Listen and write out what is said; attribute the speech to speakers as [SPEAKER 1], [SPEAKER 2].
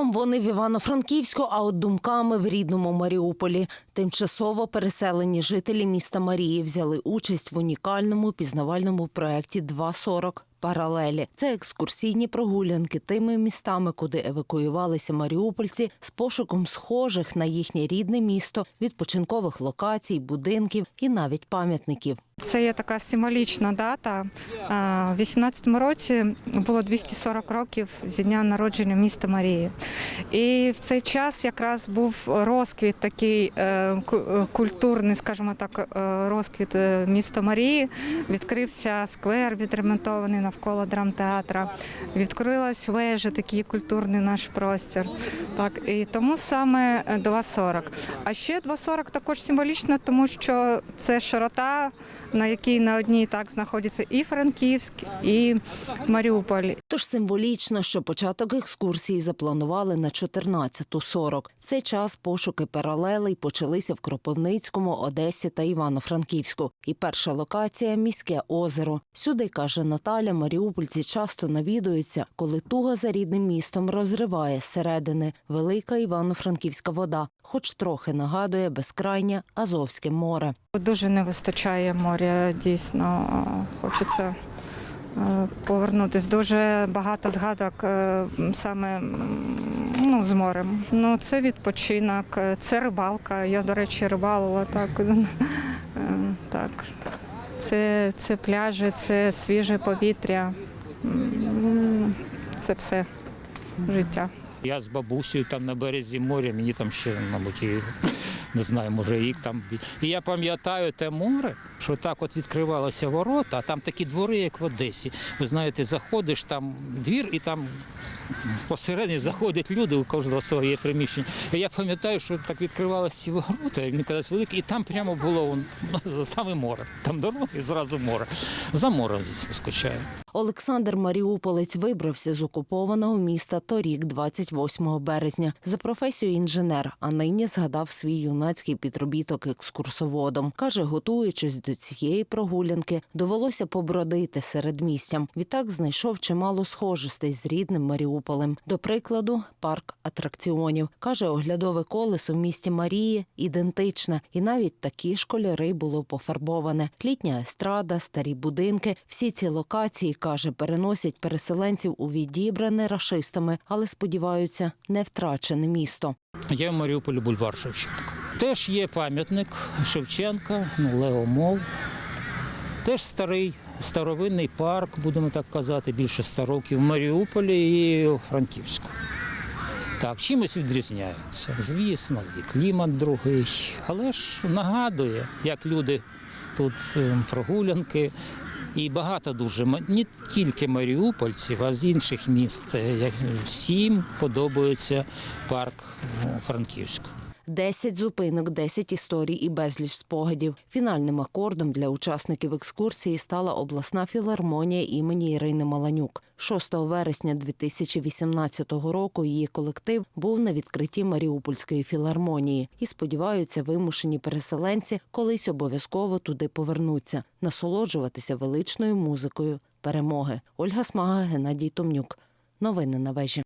[SPEAKER 1] Тілом вони в Івано-Франківську, а от думками в рідному Маріуполі. Тимчасово переселені жителі міста Марії взяли участь в унікальному пізнавальному проєкті «2.40» Паралелі це екскурсійні прогулянки тими містами, куди евакуювалися маріупольці з пошуком схожих на їхнє рідне місто, відпочинкових локацій, будинків і навіть пам'ятників.
[SPEAKER 2] Це є така символічна дата. В 18-му році було 240 років зі дня народження міста Марії. І в цей час якраз був розквіт такий е, е, культурний, скажімо так, е, розквіт міста Марії. Відкрився сквер, відремонтований навколо драмтеатра. Відкрилась вежа, такий культурний наш простір. Так, і тому саме е, 2.40. А ще 2.40 також символічно, тому що це широта, на якій на одній так знаходиться і Франківськ, і Маріуполь.
[SPEAKER 1] Тож символічно, що початок екскурсії запланували на 14.40. В цей час пошуки паралелей почалися в Кропивницькому, Одесі та Івано-Франківську. І перша локація міське озеро. Сюди каже Наталя, маріупольці часто навідуються, коли туга за рідним містом розриває зсередини велика івано-франківська вода, хоч трохи нагадує безкрайнє Азовське море.
[SPEAKER 2] Дуже не вистачає моря, дійсно хочеться. е, Повернутись дуже багато згадок е, саме ну, з морем. Ну, це відпочинок, е, це рибалка. Я, до речі, рибалила так. Так. Це, це пляжі, це свіже повітря. Це все життя.
[SPEAKER 3] Я з бабусею там на березі моря, мені там ще, мабуть, і, не знаю, може рік там. І я пам'ятаю те море, що так от відкривалися ворота, а там такі двори, як в Одесі. Ви знаєте, заходиш там двір і там посередині заходять люди, у кожного своє приміщення. Я пам'ятаю, що так відкривалися ці ворота, і мені казалось великі, і там прямо було саме море. Там дорога і зразу море. За звісно, скучаю.
[SPEAKER 1] Олександр Маріуполець вибрався з окупованого міста торік, 28 березня. За професією інженер, а нині згадав свій юнацький підробіток екскурсоводом. Каже, готуючись до цієї прогулянки, довелося побродити серед містям. Відтак знайшов чимало схожостей з рідним Маріуполем. До прикладу, парк атракціонів. Каже, оглядове колесо в місті Марії ідентичне, і навіть такі ж кольори було пофарбоване. Літня естрада, старі будинки. Всі ці локації каже, переносять переселенців у відібране рашистами, але сподіваються, не втрачене місто.
[SPEAKER 3] Я в Маріуполі бульвар Шевченка. Теж є пам'ятник Шевченка, ну, Лео Мол. Теж старий старовинний парк, будемо так казати, більше 100 років в Маріуполі і у Франківську. Так, чимось відрізняється. Звісно, і клімат другий, але ж нагадує, як люди тут е, прогулянки. І багато дуже не тільки маріупольців, а з інших міст. е, Всім подобається парк у Франківську.
[SPEAKER 1] Десять зупинок, десять історій і безліч спогадів. Фінальним акордом для учасників екскурсії стала обласна філармонія імені Ірини Маланюк. 6 вересня 2018 року її колектив був на відкритті Маріупольської філармонії і сподіваються, вимушені переселенці колись обов'язково туди повернуться, насолоджуватися величною музикою перемоги. Ольга Смага, Геннадій Томнюк. Новини на вежі.